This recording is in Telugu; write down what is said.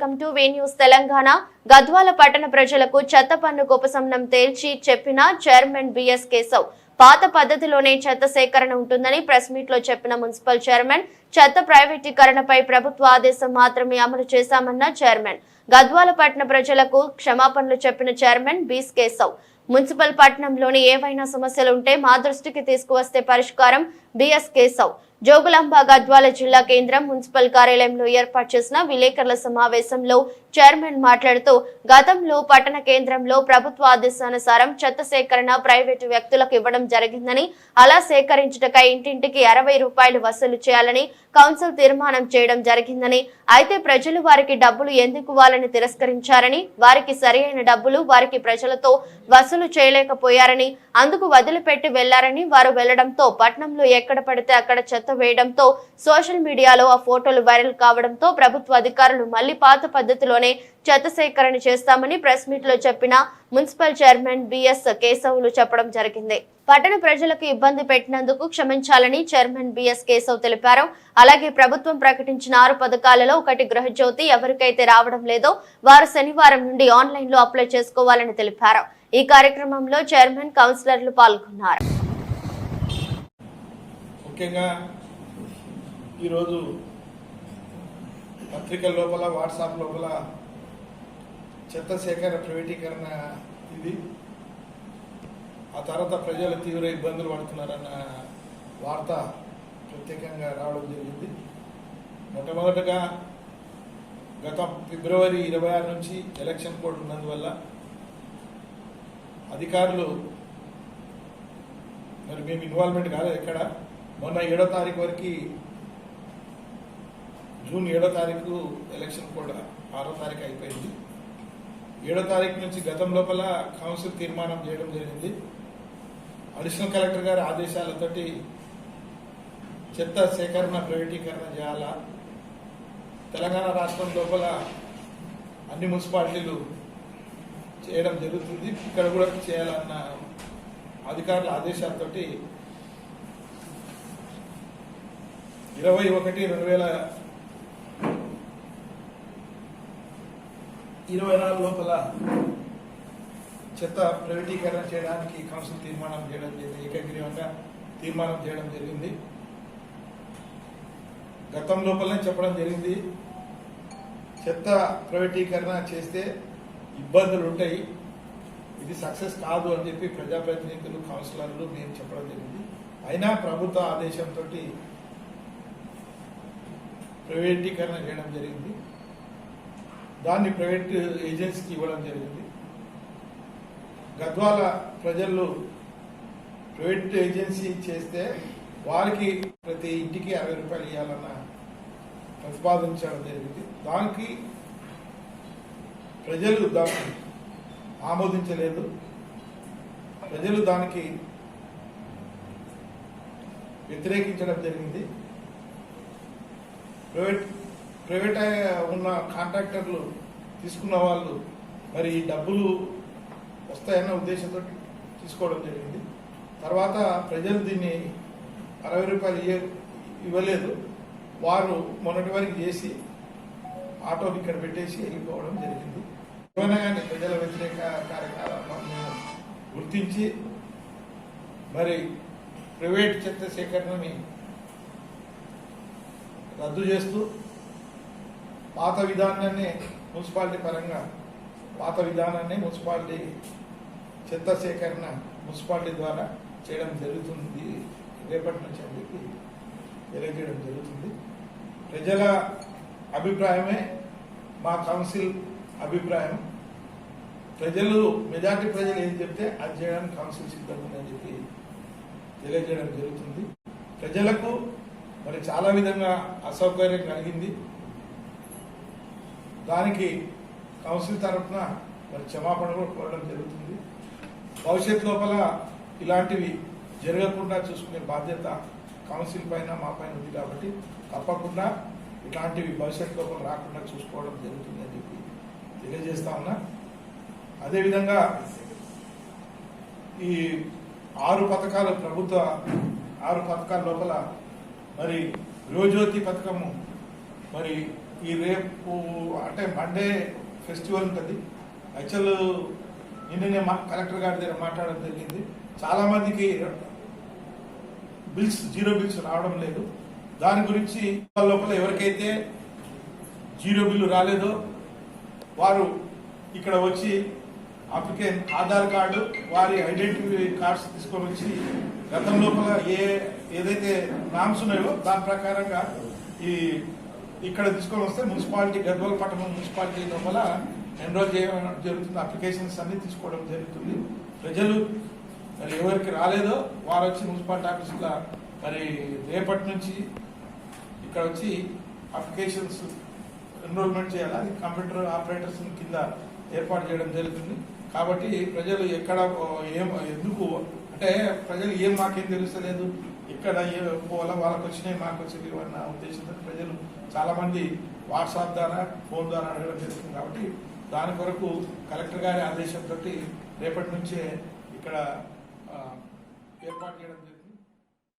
Welcome to way news Telangana. Gadwal పట్టణ ప్రజలకు చెత్త పన్నుకు ఉపశమనం తేల్చి చెప్పిన చైర్మన్ బిఎస్ కేశవ్. పాత పద్ధతిలోనే చెత్త సేకరణ ఉంటుందని ప్రెస్ మీట్లో చెప్పిన మున్సిపల్ చైర్మన్ చెత్త ప్రైవేటీకరణపై ప్రభుత్వ ఆదేశం మాత్రమే అమలు చేశామన్న చైర్మన్. గద్వాల పట్టణ ప్రజలకు క్షమాపణలు చెప్పిన చైర్మన్ బీస్ కేశవ్. మున్సిపల్ పట్టణంలోని ఏవైనా సమస్యలు ఉంటే మా దృష్టికి తీసుకువస్తే పరిష్కారం బిఎస్ కేశవ్. జోగులాంబ గద్వాల జిల్లా కేంద్రం మున్సిపల్ కార్యాలయంలో ఏర్పాటు చేసిన విలేకరుల సమావేశంలో చైర్మన్ మాట్లాడుతూ గతంలో పట్టణ కేంద్రంలో ప్రభుత్వ ఆదేశానుసారం చెత్త సేకరణ ప్రైవేటు వ్యక్తులకు ఇవ్వడం జరిగిందని అలా సేకరించుటకై ఇంటింటికి అరవై రూపాయలు వసూలు చేయాలని కౌన్సిల్ తీర్మానం చేయడం జరిగిందని అయితే ప్రజలు వారికి డబ్బులు ఎందుకు వాళ్ళని తిరస్కరించారని వారికి సరియైన డబ్బులు వారికి ప్రజలతో వసూలు చేయలేకపోయారని అందుకు వదిలిపెట్టి వెళ్ళారని వారు వెళ్ళడంతో పట్టణంలో ఎక్కడ పడితే అక్కడ చెత్త వేయడంతో సోషల్ మీడియాలో ఆ ఫోటోలు వైరల్ కావడంతో ప్రభుత్వ అధికారులు మళ్ళీ పాత పద్ధతిలోనే చెత్త సేకరణ చేస్తామని ప్రెస్ మీట్లో చెప్పిన మున్సిపల్ చైర్మన్ బిఎస్ కేశవులు చెప్పడం జరిగింది. పట్టణ ప్రజలకు ఇబ్బంది పెట్టినందుకు క్షమించాలని చైర్మన్ బిఎస్ కేశవ్ తెలిపారు. అలాగే ప్రభుత్వం ప్రకటించిన ఆరు పథకాలలో ఒకటి గృహజ్యోతి ఎవరికైతే రావడం లేదో వారు శనివారం నుండి ఆన్లైన్లో అప్లై చేసుకోవాలని తెలిపారు. ఈ కార్యక్రమంలో చైర్మన్ కౌన్సిలర్లు పాల్గొన్నారు. ముఖ్యంగా ఈరోజు పత్రికల లోపల వాట్సాప్ లోపల చెత్త సేకరణ ప్రైవేటీకరణ ఇది. ఆ తర్వాత ప్రజలు తీవ్ర ఇబ్బందులు పడుతున్నారన్న వార్త ప్రత్యేకంగా రావడం జరిగింది. మొట్టమొదటగా గత ఫిబ్రవరి ఇరవై ఆరు నుంచి ఎలక్షన్ కోడ్ ఉన్నందువల్ల అధికారులు మరి మేము ఇన్వాల్వ్మెంట్ కాలేదు. ఎక్కడ మొన్న ఏడో తారీఖు వరకు జూన్ ఏడో తారీఖు ఎలక్షన్ కూడా ఆరో తారీఖు అయిపోయింది. ఏడో తారీఖు నుంచి గతం లోపల కౌన్సిల్ తీర్మానం చేయడం జరిగింది. అడిషనల్ కలెక్టర్ గారి ఆదేశాలతోటి చెత్త సేకరణ ప్రైవేటీకరణ చేయాలా? తెలంగాణ రాష్ట్రం లోపల అన్ని మున్సిపాలిటీలు చేయడం జరుగుతుంది. ఇక్కడ కూడా చేయాలన్న అధికారుల ఆదేశాలతోటి ఇరవై ఒకటి రెండు వేల ఇరవై నాలుగు లోపల చెత్త ప్రైవేటీకరణ చేయడానికి కౌన్సిల్ తీర్మానం చేయడం జరిగింది. ఏకగ్రీవంగా తీర్మానం చేయడం జరిగింది. గతం లోపలనే చెప్పడం జరిగింది. చెత్త ప్రైవేటీకరణ చేస్తే ఇబ్బందులు ఉంటాయి. ఇది సక్సెస్ కాదు అని చెప్పి ప్రజాప్రతినిధులు కౌన్సిలర్లు మేము చెప్పడం జరిగింది. అయినా ప్రభుత్వ ఆదేశంతో ప్రైవేటీకరణ చేయడం జరిగింది. దాన్ని ప్రైవేట్ ఏజెన్సీకి ఇవ్వడం జరిగింది. గద్వాల ప్రజలు ప్రైవేట్ ఏజెన్సీ చేస్తే వారికి ప్రతి ఇంటికి అరవై రూపాయలు ఇవ్వాలన్న ప్రతిపాదించడం జరిగింది. దానికి ప్రజలు దాన్ని ఆమోదించలేదు. ప్రజలు దానికి వ్యతిరేకించడం జరిగింది. ప్రైవేట్ ప్రైవేట్ ఉన్న కాంట్రాక్టర్లు తీసుకున్న వాళ్ళు మరి డబ్బులు వస్తాయన్న ఉద్దేశంతో తీసుకోవడం జరిగింది. తర్వాత ప్రజలు దీన్ని అరవై రూపాయలు ఇవ్వలేదు. వారు మొన్నటి వరకు చేసి ఆటోని ఇక్కడ పెట్టేసి వెళ్ళిపోవడం జరిగింది. ఏమైనా కానీ ప్రజల వ్యతిరేక కార్యకలాపాలను గుర్తించి మరి ప్రైవేట్ చెత్త సేకరణని రద్దు చేస్తూ పాత విధానాన్ని మున్సిపాలిటీ పరంగా పాత విధానాన్ని మున్సిపాలిటీ చెత్త సేకరణ మున్సిపాలిటీ ద్వారా చేయడం జరుగుతుంది. రేపటి నుంచి అని చెప్పి తెలియజేయడం జరుగుతుంది. ప్రజల అభిప్రాయమే మా కౌన్సిల్ అభిప్రాయం. ప్రజలు మెజార్టీ ప్రజలు ఏం చెప్తే అది చేయడానికి కౌన్సిల్ సిద్ధంగా ఉందని చెప్పి తెలియజేయడం జరుగుతుంది. ప్రజలకు మరి చాలా విధంగా అసౌకర్యం కలిగింది. దానికి కౌన్సిల్ తరఫున మరి క్షమాపణ కూడా కోరడం జరుగుతుంది. భవిష్యత్ లోపల ఇలాంటివి జరగకుండా చూసుకునే బాధ్యత కౌన్సిల్ పైన మా పైన ఉంది కాబట్టి తప్పకుండా ఇలాంటివి భవిష్యత్ లోపల రాకుండా చూసుకోవడం జరుగుతుంది అని చెప్పి తెలియజేస్తా ఉన్నా. అదేవిధంగా ఈ ఆరు పథకాలు ప్రభుత్వ ఆరు పథకాల లోపల మరి గృహజ్యోతి పథకము మరి ఈ రేపు అంటే మండే ఫెస్టివల్ ఉంటుంది. యాక్చువల్ నిన్ననే మా కలెక్టర్ గారి దగ్గర మాట్లాడడం జరిగింది. చాలామందికి బిల్స్ జీరో బిల్స్ రావడం లేదు. దాని గురించి లోపల ఎవరికైతే జీరో బిల్లు రాలేదో వారు ఇక్కడ వచ్చి అప్లికేషన్ ఆధార్ కార్డు వారి ఐడెంటిటీ కార్డ్స్ తీసుకొని వచ్చి గతం లోపల ఏ ఏదైతే నామ్స్ ఉన్నాయో దాని ప్రకారంగా ఈ ఇక్కడ తీసుకొని వస్తే మున్సిపాలిటీ గద్వాల పట్టణం మున్సిపాలిటీ లోపల ఎన్రోల్ చేయడం జరుగుతుంది అప్లికేషన్స్ అన్ని తీసుకోవడం జరుగుతుంది. ప్రజలు మరి ఎవరికి రాలేదో వారు వచ్చి మున్సిపాలిటీ ఆఫీసులో మరి రేపటి నుంచి ఇక్కడ వచ్చి అప్లికేషన్స్ ఎన్రోల్మెంట్ చేయాలి? అది కంప్యూటర్ ఆపరేటర్స్ కింద ఏర్పాటు చేయడం జరుగుతుంది. కాబట్టి ప్రజలు ఎక్కడ ఏం ఎందుకు అంటే ప్రజలు ఏం మాకేం తెలుస్తలేదు. ఇక్కడ ఏ పోవాలా? వాళ్ళకి వచ్చినాయి మాకు వచ్చినాయి అన్న ఉద్దేశంతో ప్రజలు చాలా మంది వాట్సాప్ ద్వారా ఫోన్ ద్వారా అడగడం జరుగుతుంది కాబట్టి దాని కొరకు కలెక్టర్ గారి ఆదేశంతో రేపటి నుంచే ఇక్కడ ఏర్పాటు చేయడం